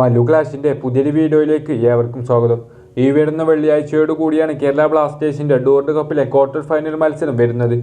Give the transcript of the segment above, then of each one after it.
മല്ലു ക്ലാഷിന്റെ പുതിയൊരു വീഡിയോയിലേക്ക് ഏവർക്കും സ്വാഗതം. ഈ വരുന്ന വെള്ളിയാഴ്ചയോട് കൂടിയാണ് കേരള ബ്ലാസ്റ്റേഴ്സിന്റെ ഡോർഡ് കപ്പിലെ ക്വാർട്ടർ ഫൈനൽ മത്സരം വരുന്നത്.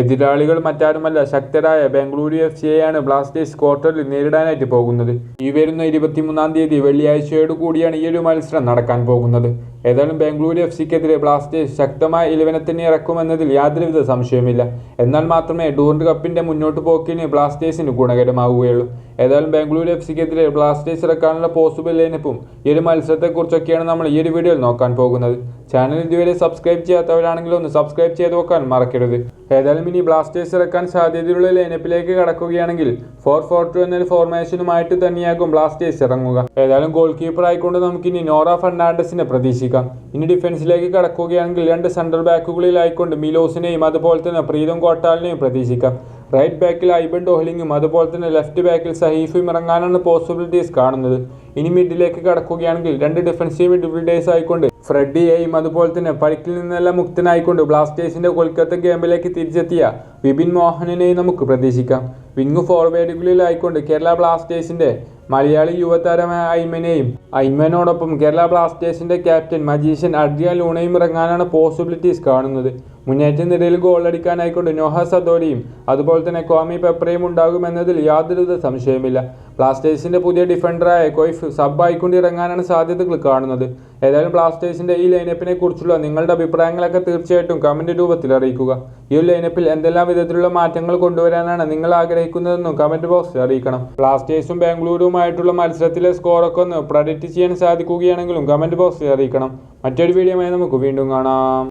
എതിരാളികൾ മറ്റാരുമല്ല ശക്തരായ ബാംഗ്ലൂരു എഫ് സിയെയാണ് ബ്ലാസ്റ്റേഴ്സ് ക്വാർട്ടറിൽ നേരിടാനായിട്ട് പോകുന്നത്. ഈ വരുന്ന ഇരുപത്തിമൂന്നാം തീയതി വെള്ളിയാഴ്ചയോട് കൂടിയാണ് ഈ ഒരു മത്സരം നടക്കാൻ പോകുന്നത്. ഏതായാലും ബാംഗ്ലൂരു എഫ് സിക്കെതിരെ ബ്ലാസ്റ്റേഴ്സ് ശക്തമായ ഇലവനെ തന്നെ ഇറക്കുമെന്നതിൽ യാതൊരുവിധ സംശയമില്ല എന്നാൽ മാത്രമേ ഡൂറിന്റെ കപ്പിന്റെ മുന്നോട്ട് പോക്കിന് ബ്ലാസ്റ്റേഴ്സിന് ഗുണകരമാവുകയുള്ളൂ. ഏതായാലും ബാംഗ്ലൂരു എഫ് സിക്കെതിരെ ബ്ലാസ്റ്റേഴ്സ് ഇറക്കാനുള്ള പോസിബിൾ ലൈനപ്പും ഈ ഒരു മത്സരത്തെക്കുറിച്ചൊക്കെയാണ് നമ്മൾ ഈ ഒരു വീഡിയോയിൽ നോക്കാൻ പോകുന്നത്. ചാനൽ ഇതുവരെ സബ്സ്ക്രൈബ് ചെയ്യാത്തവരാണെങ്കിൽ ഒന്ന് സബ്സ്ക്രൈബ് ചെയ്ത് നോക്കാൻ മറക്കരുത്. ഏതായാലും ഇനി ബ്ലാസ്റ്റേഴ്സ് ഇറക്കാൻ സാധ്യതയുള്ള ലൈനപ്പിലേക്ക് കടക്കുകയാണെങ്കിൽ ഫോർ ഫോർ ടു എന്നൊരു ഫോർമേഷനുമായിട്ട് തന്നെയാകും ബ്ലാസ്റ്റേഴ്സ് ഇറങ്ങുക. ഏതായാലും ഗോൾ കീപ്പർ ആയിക്കൊണ്ട് നമുക്കിനി നോറ ഫെർണാണ്ടസിനെ പ്രതീക്ഷിക്കാം. ഇനി ഡിഫൻസിലേക്ക് കടക്കുകയാണെങ്കിൽ രണ്ട് സെൻട്രൽ ബാക്കുകളിലായിക്കൊണ്ട് മിലോസിനെയും അതുപോലെ തന്നെ പ്രീതം കോട്ടാലിനെയും പ്രതീക്ഷിക്കാം. റൈറ്റ് ബാക്കിൽ ഐബൻ ഡോഹ്ലിങ്ങും അതുപോലെ തന്നെ ലെഫ്റ്റ് ബാക്കിൽ സഹീഫും ഇറങ്ങാനാണ് പോസിബിലിറ്റീസ് കാണുന്നത്. ഇനി മിഡിലേക്ക് കടക്കുകയാണെങ്കിൽ രണ്ട് ഡിഫൻസീവ് മിഡ്ഫീൽഡേഴ്സ് ആയിക്കൊണ്ട് ഫ്രെഡിയെയും അതുപോലെ തന്നെ പരിക്കിൽ നിന്നെല്ലാം മുക്തനായിക്കൊണ്ട് ബ്ലാസ്റ്റേഴ്സിന്റെ കൊൽക്കത്ത ഗെയിമിലേക്ക് തിരിച്ചെത്തിയ വിപിൻ മോഹനനെയും നമുക്ക് പ്രതീക്ഷിക്കാം. വിങ് ഫോർവേഡുകളിലായിക്കൊണ്ട് കേരള ബ്ലാസ്റ്റേഴ്സിന്റെ മലയാളി യുവതാരമായ ഐമനെയും ഐമനോടൊപ്പം കേരള ബ്ലാസ്റ്റേഴ്സിന്റെ ക്യാപ്റ്റൻ മജീഷ്യൻ അഡ്രിയ ലൂണയും ഇറങ്ങാനാണ് പോസിബിലിറ്റീസ് കാണുന്നത്. മുന്നേറ്റ നിരയിൽ ഗോളടിക്കാനായിക്കൊണ്ട് നോഹ സദോലിയും അതുപോലെ തന്നെ കോമി പെപ്രയും ഉണ്ടാകുമെന്നതിൽ യാതൊരുവിധ സംശയമില്ല ബ്ലാസ്റ്റേഴ്സിന്റെ പുതിയ ഡിഫൻഡറായ കൊയ്ഫ് സബ് ആയിക്കൊണ്ട് ഇറങ്ങാനാണ് സാധ്യതകൾ കാണുന്നത്. ഏതായാലും ബ്ലാസ്റ്റേഴ്സിന്റെ ഈ ലൈനപ്പിനെ കുറിച്ചുള്ള നിങ്ങളുടെ അഭിപ്രായങ്ങളൊക്കെ തീർച്ചയായിട്ടും കമന്റ് രൂപത്തിൽ അറിയിക്കുക. ഈ ലൈനപ്പിൽ എന്തെല്ലാം വിധത്തിലുള്ള മാറ്റങ്ങൾ കൊണ്ടുവരാനാണ് നിങ്ങൾ ആഗ്രഹിക്കുന്നതെന്നും കമന്റ് ബോക്സിൽ അറിയിക്കണം. ബ്ലാസ്റ്റേഴ്സും ബാംഗ്ലൂരുമായിട്ടുള്ള മത്സരത്തിലെ സ്കോറൊക്കെ ഒന്ന് പ്രഡിക്റ്റ് ചെയ്യാൻ സാധിക്കുകയാണെങ്കിലും കമന്റ് ബോക്സിൽ അറിയിക്കണം. മറ്റൊരു വീഡിയോയുമായി നമുക്ക് വീണ്ടും കാണാം.